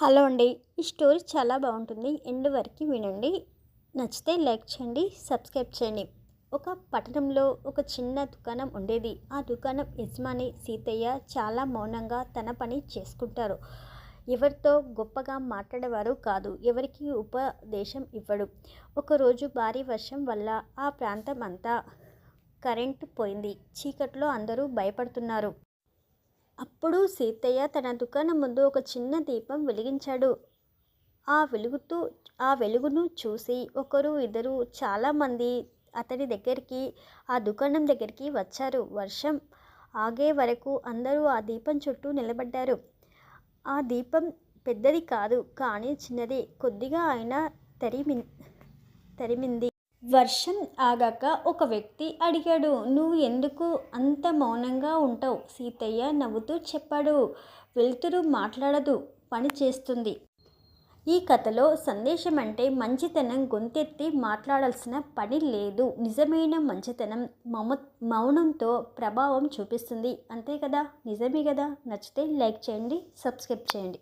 Hello అండి. ఈ story చాలా బాగుంటుంది. ఎండ్ వరకు వినండి. నచ్చితే లైక్ చేయండి సబ్స్క్రైబ్ చేయండి. ఒక పట్టణంలో ఒక చిన్న దుకాణం ఉండేది. ఆ దుకాణం యజమాని సీతయ్య చాలా మౌనంగా తన పని చేసుకుంటారు. ఎవరితో గొప్పగా మాట్లాడేవారు కాదు. ఎవరికి ఉపదేశం ఇవ్వడు. ఒకరోజు భారీ వర్షం వల్ల ఆ ప్రాంతం అంతా కరెంటు పోయింది. చీకట్లో అందరూ భయపడుతున్నారు. అప్పుడు సీతయ్య తన దుకాణం ముందు ఒక చిన్న దీపం వెలిగించాడు. ఆ వెలుగుతూ ఆ వెలుగును చూసి ఒకరు ఇద్దరు చాలామంది అతని దగ్గరికి ఆ దుకాణం దగ్గరికి వచ్చారు. వర్షం ఆగే వరకు అందరూ ఆ దీపం చుట్టూ నిలబడ్డారు. ఆ దీపం పెద్దది కాదు కానీ చిన్నది. కొద్దిగా అయినా తరిమి తరిమింది. వర్షం ఆగాక ఒక వ్యక్తి అడిగాడు నువ్వు ఎందుకు అంత మౌనంగా ఉంటావు? సీతయ్య నవ్వుతూ చెప్పాడు వెలుతురు మాట్లాడదు పని చేస్తుంది. ఈ కథలో సందేశం అంటే మంచితనం గొంతెత్తి మాట్లాడాల్సిన పని లేదు. నిజమైన మంచితనం మమ మౌనంతో ప్రభావం చూపిస్తుంది. అంతే కదా? నిజమే కదా? నచ్చితే లైక్ చేయండి సబ్స్క్రైబ్ చేయండి.